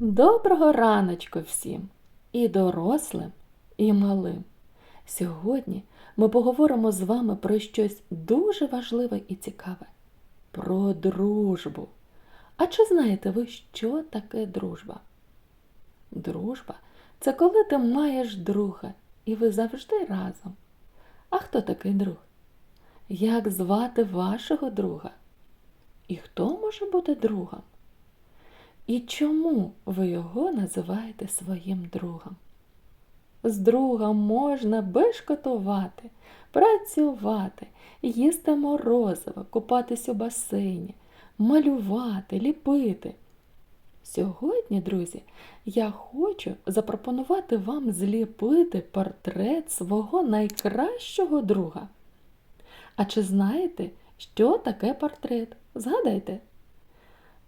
Доброго раночку всім, і дорослим, і малим. Сьогодні ми поговоримо з вами про щось дуже важливе і цікаве про дружбу. А чи знаєте ви, що таке дружба? Дружба це коли ти маєш друга, і ви завжди разом. А хто такий друг? Як звати вашого друга? І хто може бути другом? І чому ви його називаєте своїм другом? З другом можна бешкотувати, працювати, їсти морозиво, купатись у басейні, малювати, ліпити. Сьогодні, друзі, я хочу запропонувати вам зліпити портрет свого найкращого друга. А чи знаєте, що таке портрет? Згадайте.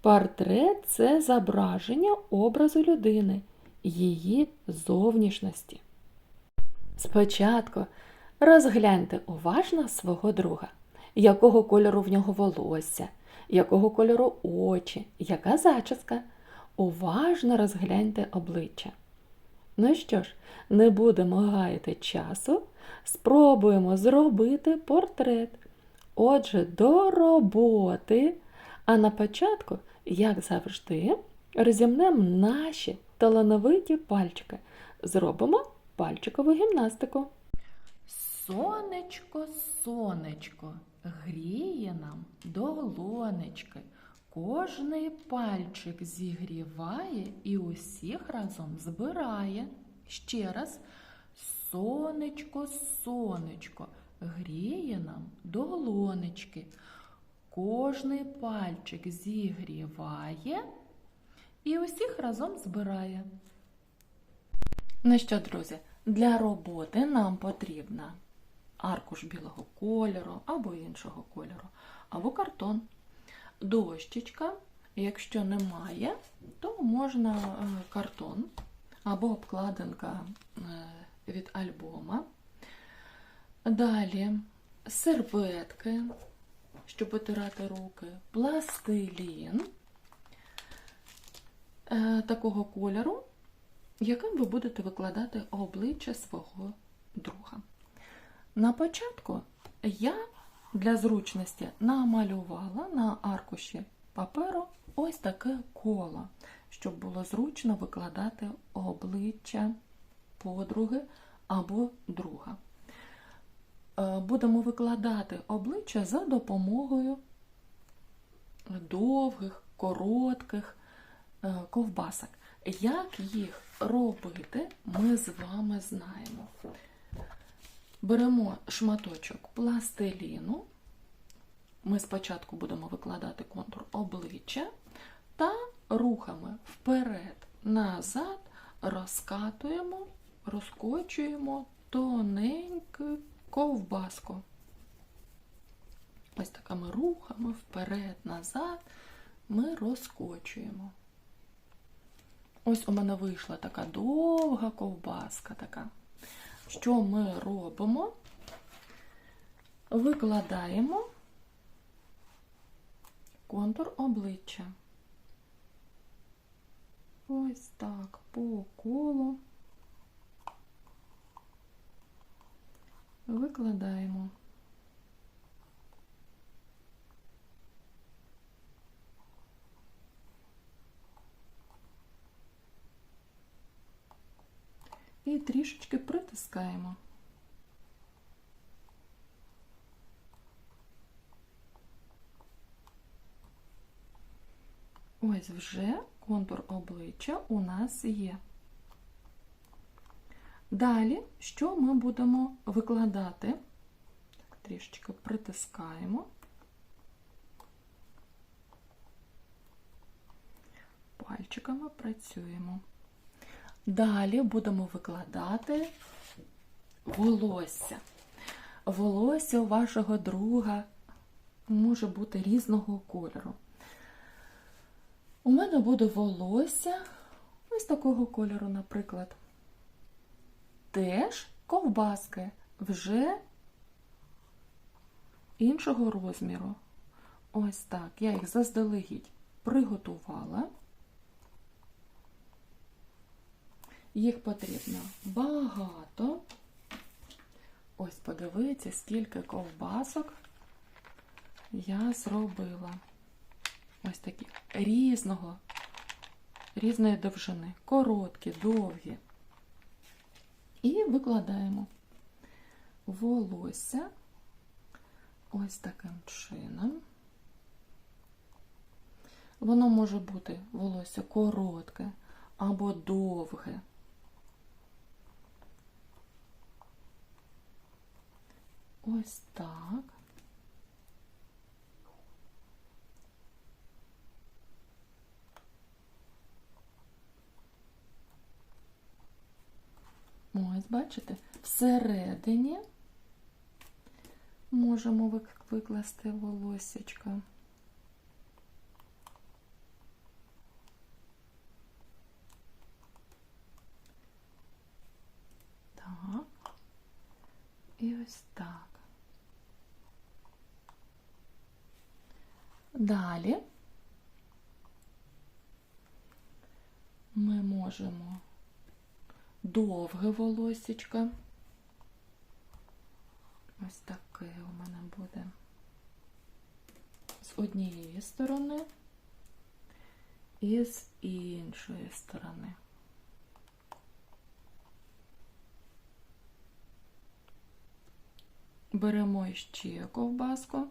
Портрет це зображення образу людини, її зовнішності. Спочатку розгляньте уважно свого друга, якого кольору в нього волосся, якого кольору очі, яка зачіска. Уважно розгляньте обличчя. Ну що ж, не будемо гаяти часу, спробуємо зробити портрет. Отже, до роботи. А на початку, як завжди, розімнемо наші талановиті пальчики. Зробимо пальчикову гімнастику. Сонечко, сонечко, гріє нам долонечки. Кожний пальчик зігріває і усіх разом збирає. Ще раз. Сонечко, сонечко, гріє нам долонечки. Кожний пальчик зігріває і усіх разом збирає. Ну що, друзі, для роботи нам потрібна аркуш білого кольору або іншого кольору, або картон, дощечка. Якщо немає, то можна е, картон або обкладинка е, від альбома. Далі серветки щоб витирати руки, пластилін е, такого кольору, яким ви будете викладати обличчя свого друга. На початку я для зручності намалювала на аркуші паперу ось таке коло, щоб було зручно викладати обличчя подруги або друга. Е, будемо викладати обличчя за допомогою довгих, коротких е, ковбасок. Як їх робити, ми з вами знаємо. Беремо шматочок пластиліну. Ми спочатку будемо викладати контур обличчя та рухами вперед-назад розкатуємо, розкочуємо тоненький ковбаску. Ось такими рухами вперед-назад ми розкочуємо. Ось у мене вийшла така довга ковбаска. така. Що ми робимо? Викладаємо контур обличчя. Ось так по колу. Викладаємо. І трішечки притискаємо. Ось вже контур обличчя у нас є. Далі, що ми будемо викладати? Так, Трішечки притискаємо. Пальчиками працюємо. Далі будемо викладати волосся. Волосся у вашого друга може бути різного кольору. У мене буде волосся ось такого кольору, наприклад теж ковбаски вже іншого розміру. Ось так. Я їх заздалегідь приготувала. Їх потрібно багато. Ось подивіться, скільки ковбасок я зробила. Ось такі різного, різної довжини, короткі, довгі. І викладаємо волосся ось таким чином. Воно може бути волосся коротке або довге. Ось так. Ось, бачите, всередині можемо вик- викласти волосечко. І ось так. Далі ми можемо довге волосечко. Ось таке у мене буде з однієї сторони і з іншої сторони. Беремо ще ковбаску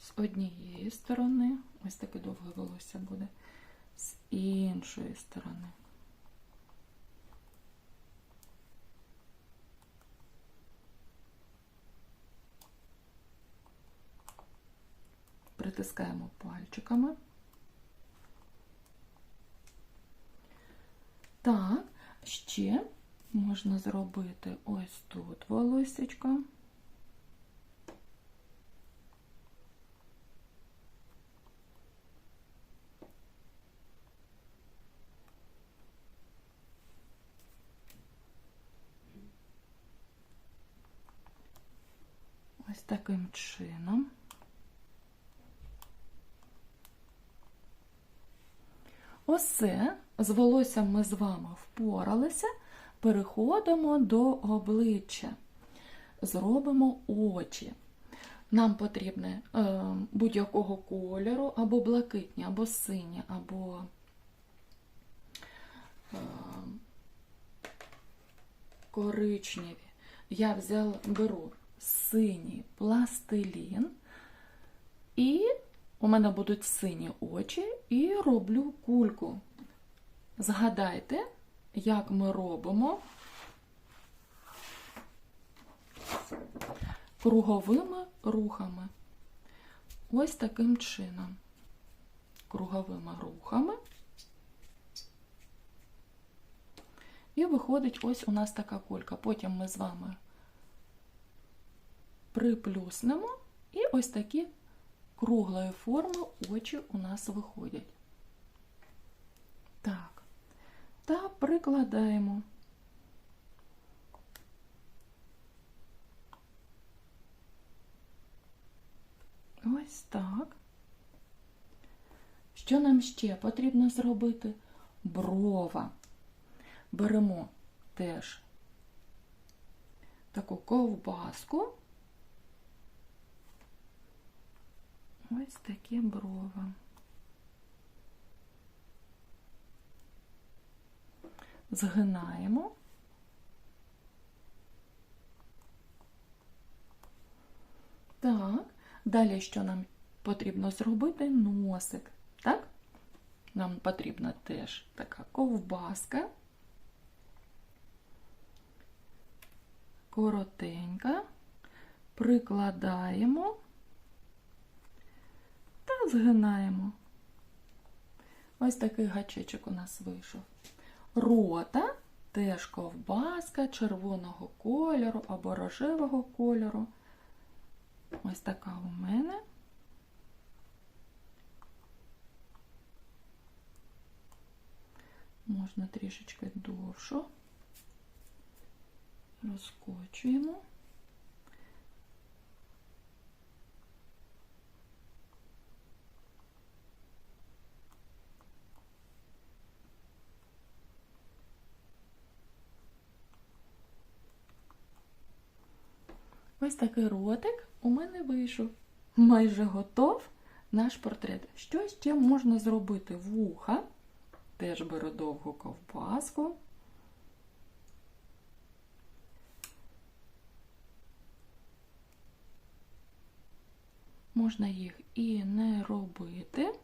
з однієї сторони, ось таке довге волосся буде, з іншої сторони. Притискаємо пальчиками. Так, ще можна зробити ось тут волосечко. Ось таким чином. Осе з волоссям ми з вами впоралися. Переходимо до обличчя. Зробимо очі. Нам потрібне е, будь-якого кольору, або блакитні, або сині, або е, коричневі. Я взяла, беру синій пластилін, і у мене будуть сині очі, і роблю кульку. Згадайте, як ми робимо круговими рухами. Ось таким чином. Круговими рухами. І виходить ось у нас така кулька. Потім ми з вами приплюснемо, і ось такі круглої форми очі у нас виходять. Так, та прикладаємо. Ось так. Що нам ще потрібно зробити? Брова. Беремо теж таку ковбаску. Ось такі брови. Згинаємо. Так, далі що нам потрібно зробити? Носик. Так? Нам потрібна теж така ковбаска. Коротенька. Прикладаємо згинаємо. Ось такий гачечок у нас вийшов. Рота теж ковбаска червоного кольору або рожевого кольору. Ось така у мене. Можна трішечки довшу. Розкочуємо. Ось такий ротик у мене вийшов. Майже готов наш портрет. Що ще можна зробити? Вуха. Теж беру довгу ковбаску. Можна їх і не робити.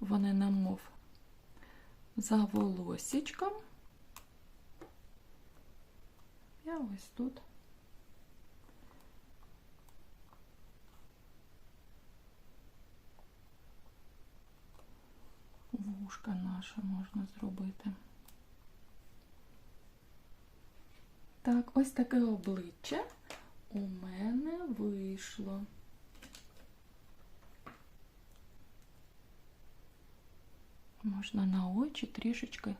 Вони намов за волосічком. Я ось тут. Вушка наше можна зробити. Так, ось таке обличчя у мене вийшло. Можна на очі трішечки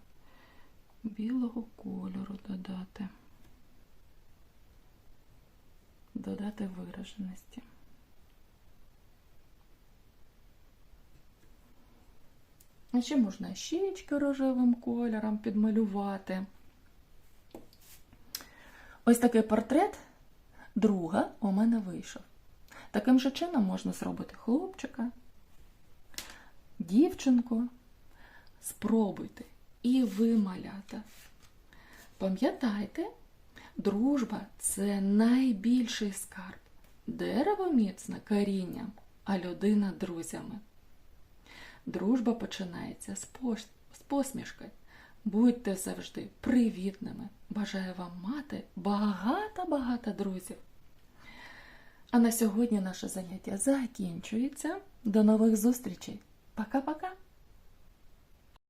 білого кольору додати. Додати вираженості. Ще можна щічки рожевим кольором підмалювати. Ось такий портрет друга у мене вийшов. Таким же чином можна зробити хлопчика, дівчинку. Спробуйте і ви малята. Пам'ятайте, дружба це найбільший скарб. Дерево міцне корінням, а людина друзями. Дружба починається з, пош- з посмішки. Будьте завжди привітними. Бажаю вам мати багато-багато друзів. А на сьогодні наше заняття закінчується. До нових зустрічей. Пока-пока!